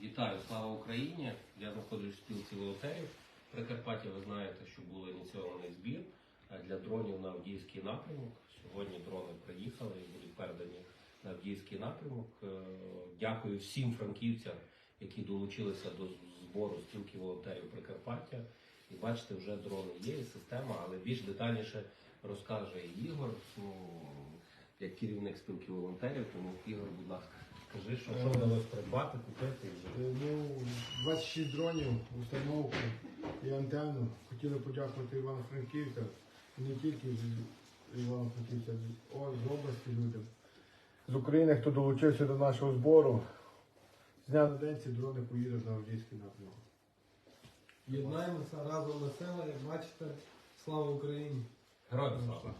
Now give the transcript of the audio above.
Вітаю, слава Україні! Я знаходжусь в спілці волонтерів. В Прикарпатті ви знаєте, що був ініційований збір е, для дронів на Авдіївський напрямок. Сьогодні дрони приїхали і будуть передані на Авдіївський напрямок. Е, Дякую всім франківцям, які долучилися до збору спілки волонтерів Прикарпаття. І бачите, вже дрони є і система, але більш детальніше розкаже Ігор, ну, як керівник спілки волонтерів. Тому Ігор, будь ласка, скажи, що, що вдалося придбати, купити і вже. Е, Ну, 26 дронів, установку і антенну. Хотіли подякувати Івану Франківця, і не тільки Івану Франківця, з з області людям. З України, хто долучився до нашого збору. З дня на день ці дрони поїдуть на Авдіївський напрямок. Єднаємося разом весело, як бачите, слава Україні! Героям слава!